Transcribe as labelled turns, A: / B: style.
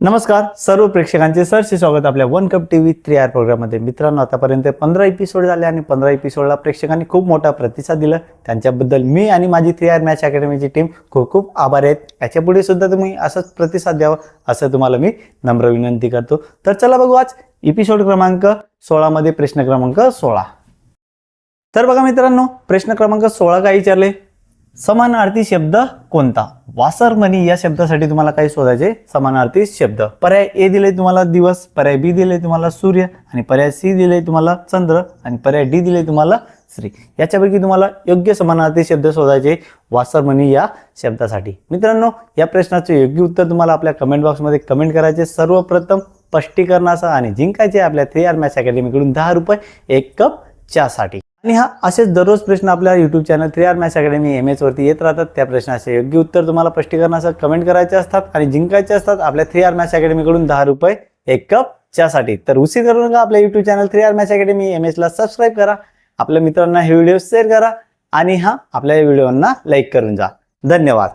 A: नमस्कार सर्व प्रेक्षकांचे सरसे स्वागत आपल्या one cup T V three R प्रोग्राममध्ये. मित्रांनो आतापर्यंत पंधरा एपिसोड झाले आणि पंधरा एपिसोडला प्रेक्षकांनी खूप मोठा प्रतिसाद दिला. त्यांच्याबद्दल मी आणि माझी थ्री आर मॅच अकॅडमीची टीम खूप खूप आभारी आहेत. याच्यापुढे सुद्धा तुम्ही असंच प्रतिसाद द्यावा असं तुम्हाला मी नम्र विनंती करतो. तर चला बघू आज एपिसोड क्रमांक सोळामध्ये प्रश्न क्रमांक सोळा. तर बघा मित्रांनो प्रश्न क्रमांक सोळा काय विचारले? समानार्थी शब्द कोणता? वासरमणी या शब्दासाठी तुम्हाला काय शोधायचे. समानार्थी शब्द. पर्याय ए दिले तुम्हाला दिवस पर्याय बी दिले तुम्हाला सूर्य आणि पर्याय सी दिले तुम्हाला चंद्र आणि पर्याय डी दिले तुम्हाला श्री याच्यापैकी तुम्हाला योग्य समानार्थी शब्द शोधायचे वासरमणी या शब्दासाठी. मित्रांनो या प्रश्नाचे योग्य उत्तर तुम्हाला आपल्या कमेंट बॉक्समध्ये कमेंट करायचे. सर्वप्रथम स्पष्टीकरणाचा आणि जिंकायचे आपल्या थ्री आर मॅच अकॅडमीकडून दहा रुपये एक कप चहासाठी आणि हा असेच दररोज प्रश्न आपल्या YouTube channel three R maths academy M एसवरती येत राहतात. त्या प्रश्नाचे योग्य उत्तर तुम्हाला स्पष्टीकरणासह कमेंट करायचे असतात आणि जिंकायचे असतात आपल्या थ्री आर मॅथ्स अकॅडमीकडून दहा रुपये एक कप च्यासाठी. तर उशीर करू नका आपल्या YouTube channel three R maths academy M एसला subscribe करा. आपल्या मित्रांना हे व्हिडिओ शेअर करा आणि हा आपल्या व्हिडिओना लाईक करून जा. धन्यवाद.